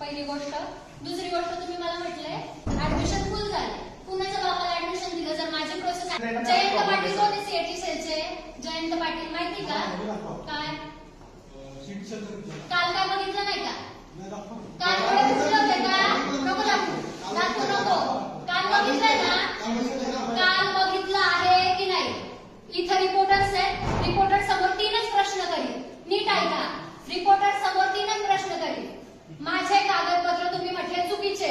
पहिली गोष्ट. दुसरी गोष्ट तुम्ही मला म्हटलंय ऍडमिशन फुल झाले कुणाच्या बापाला ऍडमिशन दिलं जर माझी प्रोसेस जयंत पाटील कोण आहे सीएटी सेलचे? जयंत पाटील माहिती का? काय? काल काय बघितलं नाही का? काल फुटले होते का? नको दाखवू. दाखवू नको. काल बघितलंय ना? काल बघितलं आहे की नाही? इथं रिपोर्टर्स आहेत. रिपोर्टर समोर तीनच प्रश्न करील नीट ऐका. रिपोर्टर समोर करील माझे कागदपत्र तुम्ही म्हटले चुकीचे.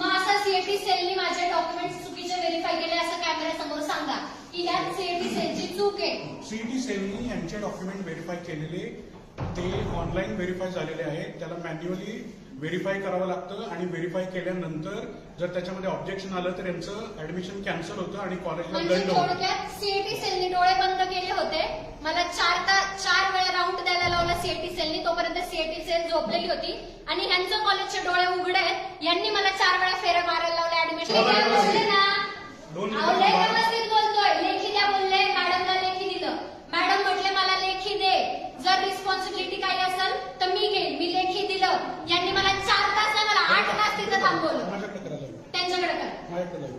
मग असं सीएटी सेलनी माझे डॉक्युमेंट चुकीचे व्हेरीफाय केले असं कॅमेऱ्यासमोर सांगा. की यात सीएटी सेलची चूक आहे. सीईटी सेलनी यांचे डॉक्युमेंट व्हेरीफाय केलेले ते ऑनलाईन व्हेरीफाय झालेले आहेत. त्याला मॅन्युअली व्हेरीफाय करावं लागतं आणि व्हेरीफाय केल्यानंतर जर त्याच्यामध्ये ऑब्जेक्शन आलं तर यांचं ऍडमिशन कॅन्सल होतं आणि कॉलेजला म्हणजे दंड होतो. थोडक्यात सीएटी सेलनी डोळे बंद केले होते. मला चार तास चार वेळा राऊंड द्यायला लावला सीएटी सेलनी तोपर्यंत सीएटी सेल झोपलेली होती. आणि ह्यांचं कॉलेजचे डोळे उघडे आहेत. यांनी मला चार वेळा फेऱ्या मारायला लावल्या ऍडमिशन बोलले ना दोन अहो, लय व्यवस्थित बोलतोय लेखी द्या बोलले मॅडमला लेखी दिलं मॅडम म्हटले मला लेखी दे जर रिस्पॉन्सिबिलिटी काही असेल तर मी घेईन मी लेखी दिलं यांनी मला चार तास नाही मला आठ तास तिथं थांबवलं माझ्याकडे करा लावू. त्यांच्याकडे कर माझ्याकडे लावू.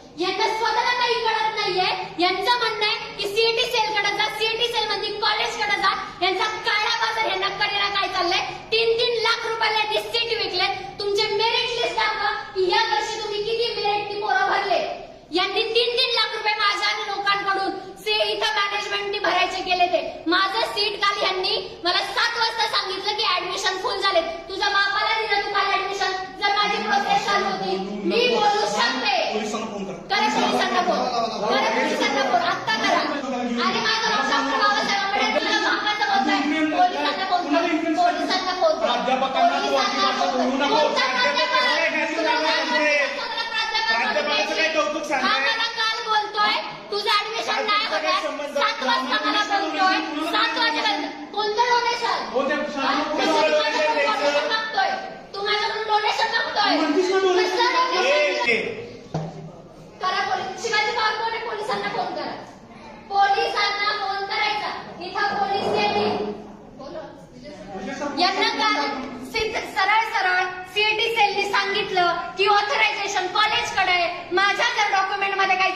यांना स्वतःला काही कळत नाहीये. यांचं म्हणणं आहे की सीईटी सेल कडे जा सीईटी सेल मध्ये कॉलेजकडे जा. यांचा काळा बाजार यांना कडेला काय चाललंय? तीन तीन लाख रुपयाला यांनी सीट विकले तुमचे मेरिट लिस्ट दाखवा की या वर्षी तुम्ही किती मेरिट ती पोरं भरले? यांनी तीन तीन लाख रुपये माझ्या लोकांकडून से इथं मॅनेजमेंटनी भरायचे केले ते. माझं सीट काल यांनी मला सात वाजता सांगितलं की ऍडमिशन फुल झाले तुझा बापाला दिलं तू काल ऍडमिशन जर माझी प्रोसेस चालू होती मी बोलू शकते पोलिसांना फोन करा करा पोलिसांना फोन करा पोलिसांना फोन आत्ता करा आणि माझं नाव डॉक्टर बाबासाहेब आंबेडकर तुला मागाचं बोलताय पोलिसांना फोन कर पोलिसांना फोन कर प्राध्यापकांना तू पोलिसांना अजिबात फोन बोलू कर. नको. कोणता प्राध्यापक? प्राध्यापक तुला काय काय सांगते? वाटतं? प्राध्यापक प्राध्यापकाचं काय कौतुक सांगते? हा मला काल बोलतोय. तुझं ऍडमिशन नाही होत? सात वाजता मला बोलतोय. सात वाजेपर्यंत. कोणतं डोनेशन हो त्या कसं donation द्यायचं? मागतोय तू माझ्याकडून डोनेशन मागतोय तू म्हणतीस ना donation? कसं donation? ए, ए, करा पोलीस शिवाजी पवार कोण आहे पोलिसांना फोन करा पोलिसांना फोन करायचा इथं पोलीस येतील यांना काल सिद्ध सरळ सरळ सीएटी सेलनी सांगितलं की ऑथरायझेशन कॉलेजकडे आहे माझ्या जर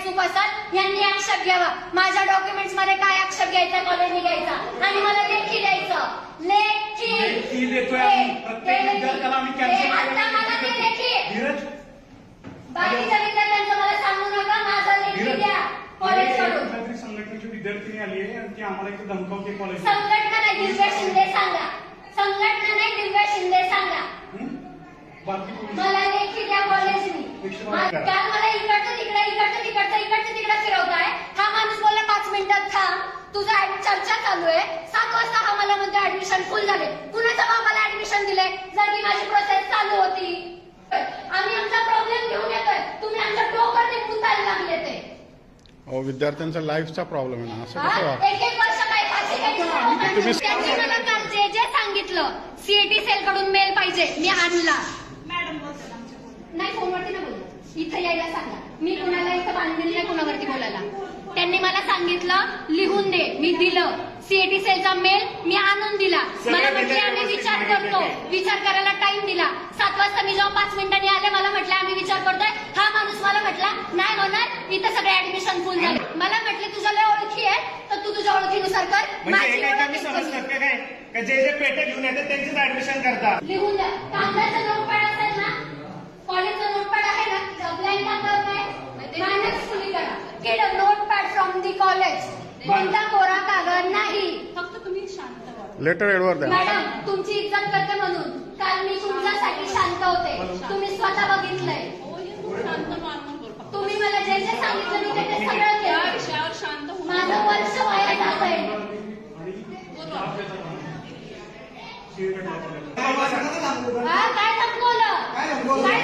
असेल यांनी आक्षेप घ्यावा. माझ्या डॉक्युमेंट्समध्ये काय आक्षेप घ्यायचा कॉलेजने घ्यायचा? आणि मला लेखी द्यायचं. लेखी. लेखी देतोय आम्ही. प्रत्येक विद्यार्थ्याला आम्ही cancel आता मला ते लेखी. धीरज. बाकीच्या विद्यार्थ्यांचं मला सांगू नका माझा लेखी द्या. कॉलेजकडून संघटनेची विद्यार्थिनी आली आहे आणि ती आम्हाला इथे धमकावते कॉलेज संघटना नाही दिव्या शिंदे सांगा. संघटना नाही दिव्या शिंदे सांगा. मला लेखी द्या कॉलेजनी. काल मला तिकडे इकडचं तिकडचं इकडचं तिकडे फिरवताय. हा माणूस बोलला पाच मिनिटात थांब. तुझा ऍड- चर्चा चालू आहे. सात वाजता हा मला म्हणतो ऍडमिशन फुल झाले. कुणाच्या बाबाला ऍडमिशन दिले जर की माझी प्रोसेस चालू होती आम्ही आमचा प्रॉब्लेम घेऊन येतोय. तुम्ही आमच्या डोकर निघून जायला लागले ते. अहो विद्यार्थ्यांचा लाईफचा प्रॉब्लेम आहे ना असं कसं हा? वाटतं एक एक वर्ष काय फाशी घ्यायची तुम्ही- त्यांनी मला काल जे जे सांगितलं सीएटी सेल कडून मेल पाहिजे. मी आणला. नाही फोनवरती ना बोल इथं यायला सांगा. मी कुणाला इथं बांधलेली नाही कुणावरती बोलायला. त्यांनी मला सांगितलं लिहून दे मी दिलं. सीएटी सेलचा मेल मी आणून दिला. मला म्हटले आम्ही विचार करतो. विचार करायला टाइम दिला. सात वाजता मी जेव्हा पाच मिनिटांनी आले मला म्हटलं आम्ही विचार करतोय. हा माणूस मला म्हटला नाही होणार इथं सगळे ऍडमिशन फुल झाले. मला म्हटले तुझ्या लय ओळखी आहे तर तू तुझ्या ओळखीनुसार कर. म्हणजे माझी हे ओळख काय? जे जे पेटे घेऊन येतात त्यांचेच ऍडमिशन करतात. लिहून द्या. कागदाचं नोटपॅड असेल ना कॉलेजचं नोटपॅड आहे ना ब्लँक कागदावर काय मायनस फुली a notepad from the college कोणता कोरा कागद नाही. फक्त तुम्ही शांत व्हा. लेटर एडवर द्या. मॅडम तुमची इज्जत करते म्हणून. काल मी तुमच्यासाठी शांत होते. तुम्ही स्वतः बघितलंय. हो, तुम्ही मला जे जे सांगितलं मी ते सगळं केलं. शांत माझं वर्ष वाया जात आहे बोला. काय संपवलं काय